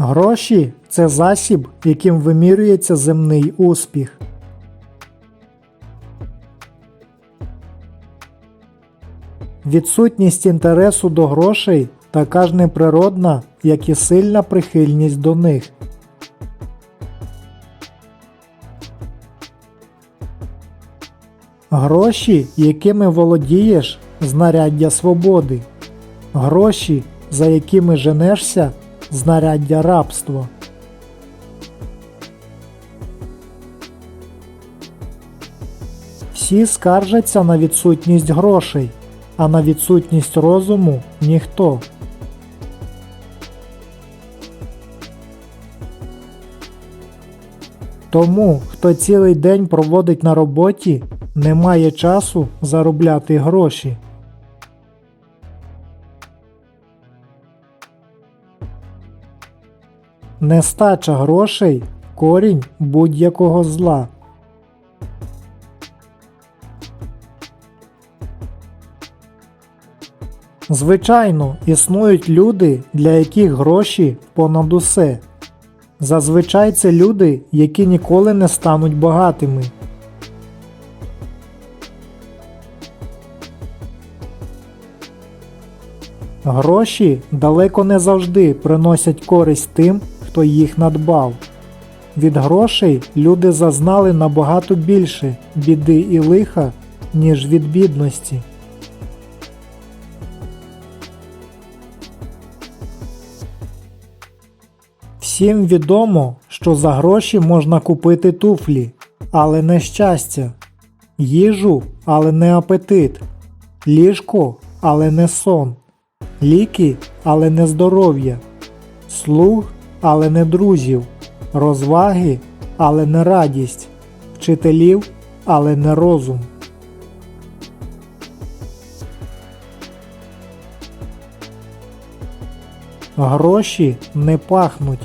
Гроші це засіб, яким вимірюється земний успіх. Відсутність інтересу до грошей така ж неприродна, як і сильна прихильність до них. Гроші, якими володієш, знаряддя свободи. Гроші, за якими женешся, знаряддя рабства. Всі скаржаться на відсутність грошей, а на відсутність розуму ніхто. Тому, хто цілий день проводить на роботі, не має часу заробляти гроші. Нестача грошей корінь будь-якого зла. Звичайно, існують люди, для яких гроші понад усе. Зазвичай це люди, які ніколи не стануть багатими. Гроші далеко не завжди приносять користь тим, хто їх надбав. Від грошей люди зазнали набагато більше біди і лиха, ніж від бідності. Всім відомо, що за гроші можна купити туфлі, але не щастя, їжу, але не апетит, ліжко, але не сон, ліки, але не здоров'я, слуг, але не друзів, розваги, але не радість, вчителів, але не розум. Гроші не пахнуть.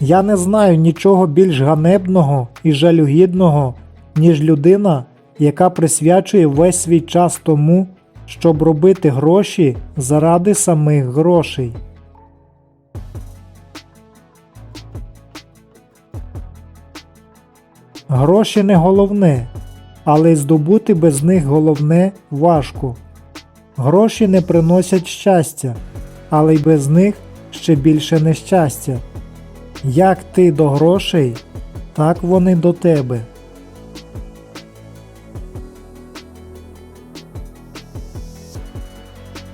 Я не знаю нічого більш ганебного і жалюгідного, ніж людина, яка присвячує весь свій час тому, щоб робити гроші заради самих грошей. Гроші не головне, але здобути без них головне важко. Гроші не приносять щастя, але й без них ще більше нещастя. Як ти до грошей, так вони до тебе.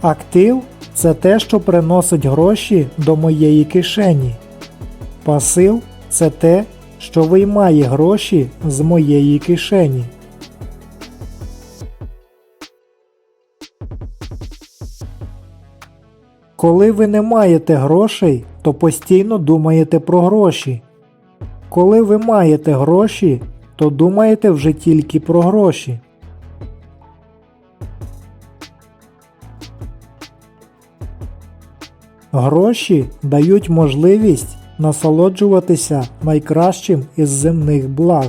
Актив це те, що приносить гроші до моєї кишені. Пасив це те, що виймає гроші з моєї кишені. Коли ви не маєте грошей, то постійно думаєте про гроші. Коли ви маєте гроші, то думаєте вже тільки про гроші. Гроші дають можливість насолоджуватися найкращим із земних благ.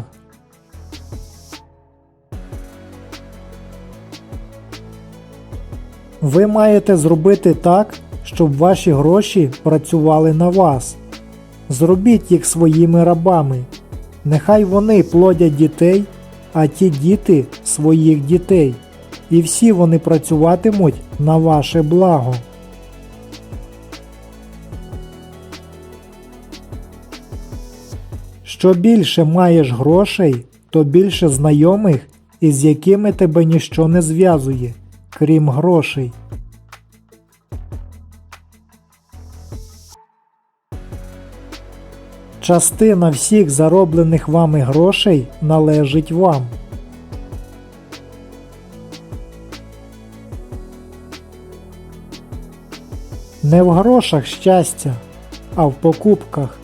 Ви маєте зробити так, щоб ваші гроші працювали на вас. Зробіть їх своїми рабами. Нехай вони плодять дітей, а ті діти своїх дітей. І всі вони працюватимуть на ваше благо. Що більше маєш грошей, то більше знайомих, із якими тебе ніщо не зв'язує, крім грошей. Частина всіх зароблених вами грошей належить вам. Не в грошах щастя, а в покупках.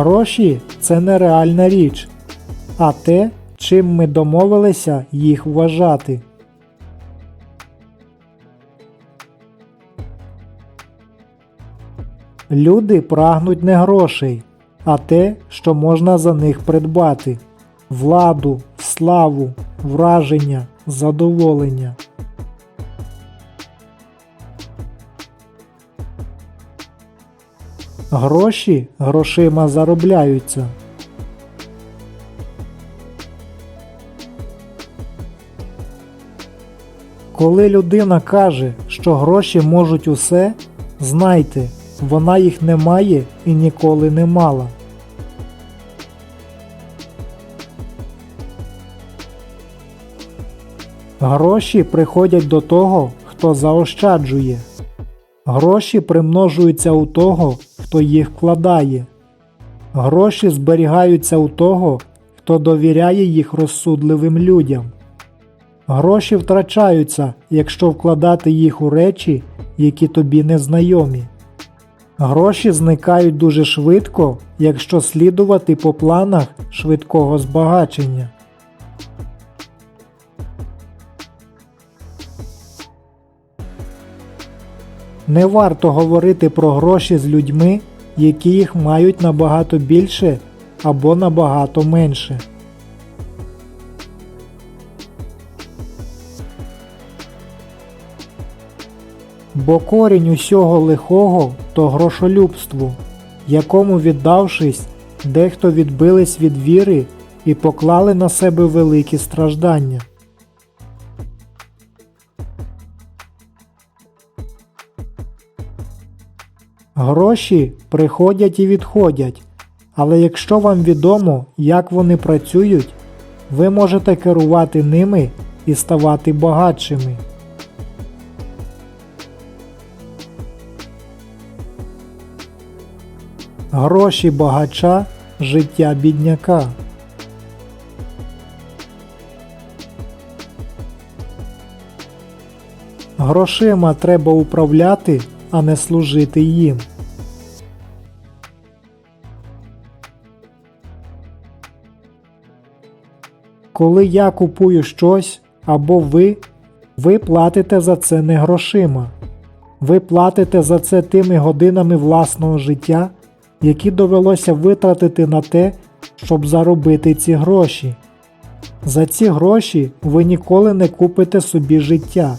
Гроші це нереальна річ, а те, чим ми домовилися їх вважати. Люди прагнуть не грошей, а те, що можна за них придбати владу, славу, враження, задоволення. Гроші грошима заробляються. Коли людина каже, що гроші можуть усе, знайте, вона їх не має і ніколи не мала. Гроші приходять до того, хто заощаджує. Гроші примножуються у того, хто їх вкладає. Гроші зберігаються у того, хто довіряє їх розсудливим людям. Гроші втрачаються, якщо вкладати їх у речі, які тобі не знайомі. Гроші зникають дуже швидко, якщо слідувати по планах швидкого збагачення. Не варто говорити про гроші з людьми, які їх мають набагато більше або набагато менше. Бо корінь усього лихого то грошолюбство, якому віддавшись, дехто відбились від віри і поклали на себе великі страждання. Гроші приходять і відходять, але якщо вам відомо, як вони працюють, ви можете керувати ними і ставати багатшими. Гроші багача, життя бідняка. Грошима треба управляти, а не служити їм. Коли я купую щось або ви, ви платите за це не грошима. Ви платите за це тими годинами власного життя, які довелося витратити на те, щоб заробити ці гроші. За ці гроші ви ніколи не купите собі життя,